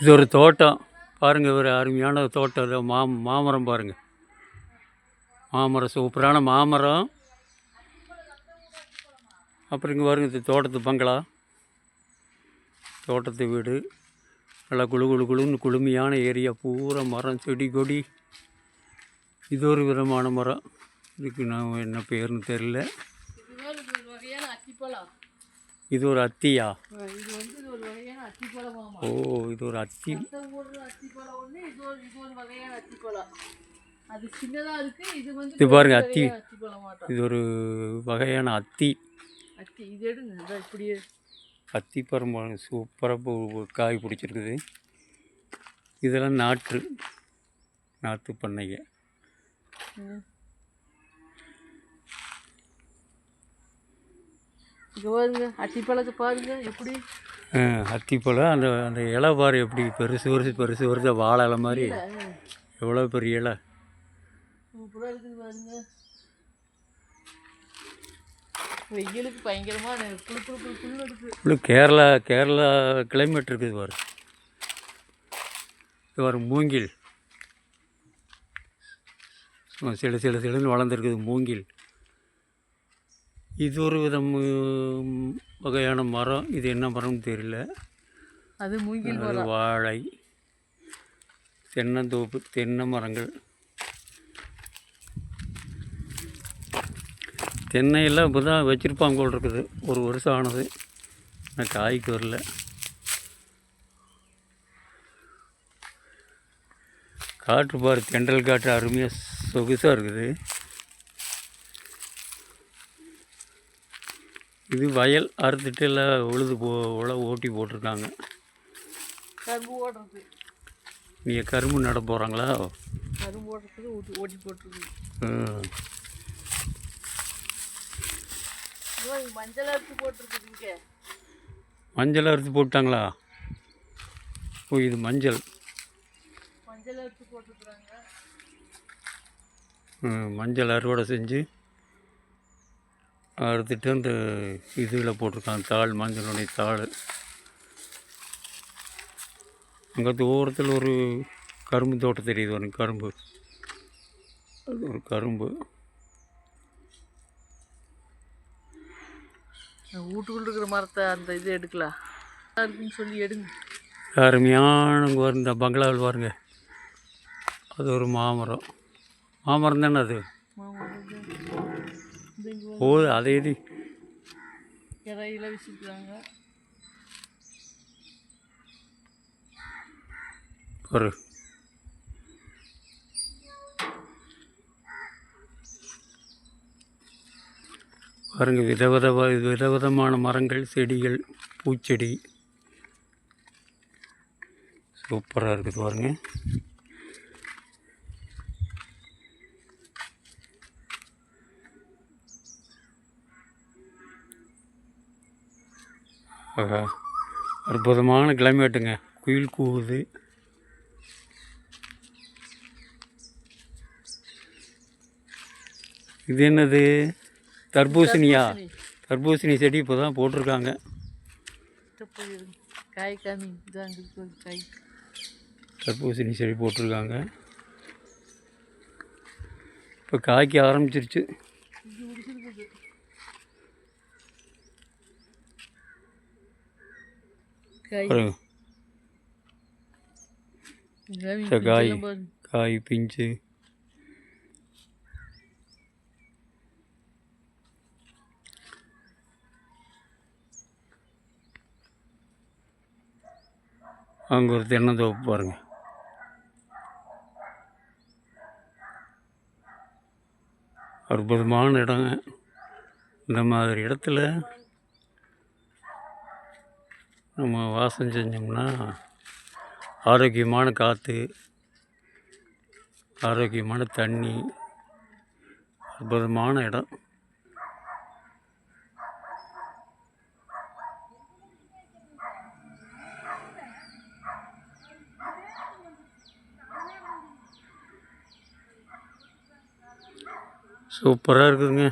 இது ஒரு தோட்டம். பாருங்கள் ஒரு அருமையான தோட்டம். இது மா மாமரம் பாருங்கள் மாமரம் சூப்பரான மாமரம். அப்புறம் இங்கே பாருங்க இது தோட்டத்து பங்களா. தோட்டத்து வீடு. நல்லா குளு குளு குளுன்னு குளுமையான ஏரியா. பூரா மரம் செடி கொடி. இது ஒரு விதமான மரம். இதுக்கு நான் என்ன பேருன்னு தெரில இது ஒரு அத்தியா இது வந்து இது ஒரு வகையான அத்திப்பழமாமா ஓ இது ஒரு அத்தி இது பாருங்க, அத்தி. இது ஒரு வகையான அத்தி. அத்தி பரம்பரம் சூப்பராக காய் பிடிச்சிருக்குது. இதெல்லாம் நாற்று நாற்று பண்ணைங்க. இங்க பாருங்க அத்திப்பழத்தை பாருங்க எப்படி? அத்திப்பழம் அந்த அந்த இலை பாரு எப்படி பெருசு பெருசு பெருசு வருது வாழை இலை மாதிரி. எவ்வளோ பெரிய இலை. சூப்பராக இருக்குது பாருங்க. வெயிலுக்கு பயங்கரமா புழு புழு புழு புழு இருக்கு இவ்வளோ கேரளா கேரளா கிளைமேட் இருக்குது பாரு. இது பாரு மூங்கில். சில சில சிலன்னு வளர்ந்துருக்குது மூங்கில். இது ஒரு விதம் வகையான மரம். இது என்ன மரம்னு தெரியல. அது மூங்கில் வாழை தென்னந்தோப்பு தென்னை மரங்கள். தென்னையெல்லாம் இப்போ தான் வச்சுருப்பாங்க போல் இருக்குது. ஒரு வருஷம் ஆனது. ஆனால் காய்க்கு வரல. காற்று பாரு தென்றல் காற்று அருமையாக சொகுசாக இருக்குது. இது வயல் அறுத்துட்டு எல்லாம் உழுது போ உழவு ஓட்டி போட்டிருக்காங்க. கரும்பு ஓடுறது. நீங்கள் கரும்பு நட போகிறாங்களா கரும்பு ஓடுறதுக்கு ஓட்டி ஓட்டி போட்டுருக்கு. மஞ்சள் போட்டிருக்குது இங்கே மஞ்சள் அறுத்து போட்டாங்களா ஓ இது மஞ்சள். மஞ்சள் அரிசி போட்டுருக்குறாங்க. ம், மஞ்சள் அறுவடை செஞ்சு அறுத்துட்டு அந்த இதில் போட்டிருக்காங்க. தாள் மஞ்சளுடைய தாள். அங்கே தூரத்தில் ஒரு கரும்பு தோட்டம் தெரியுது. ஒரு கரும்பு. அது ஒரு கரும்பு. வீட்டுக்குள்ள இருக்கிற மரத்தை அந்த இது எடுக்கலாம் இருக்குன்னு சொல்லி எடுங்க. அருமையான இந்த பங்களாவில் பாருங்க. அது ஒரு மாமரம். மாமரம் தானே அது? ஓ அதே இது. இறையில வச்சுருக்குறாங்க ஒரு பாருங்க விதவித விதவிதமான மரங்கள் செடிகள் பூச்செடி. சூப்பராக இருக்குது பாருங்க. ஆஹா. அற்புதமான கிளைமேட்டுங்க. குயில் கூவுது. இது என்னது? தர்பூசணியா? தர்பூசணி. செடி இப்போ தான் போட்டிருக்காங்க தர்பூசணி செடி போட்டிருக்காங்க. இப்போ காய்க்க ஆரம்பிச்சிருச்சு இது முடிச்சிருக்குது காய் காய் பிஞ்சு அங்கே ஒரு தென்னந்தோப்பு பாருங்க அற்புதமான இடங்க இந்த மாதிரி இடத்துல நம்ம வாசம் செஞ்சோம்னா ஆரோக்கியமான காற்று ஆரோக்கியமான தண்ணி அற்புதமான இடம். சூப்பராக இருக்குதுங்க.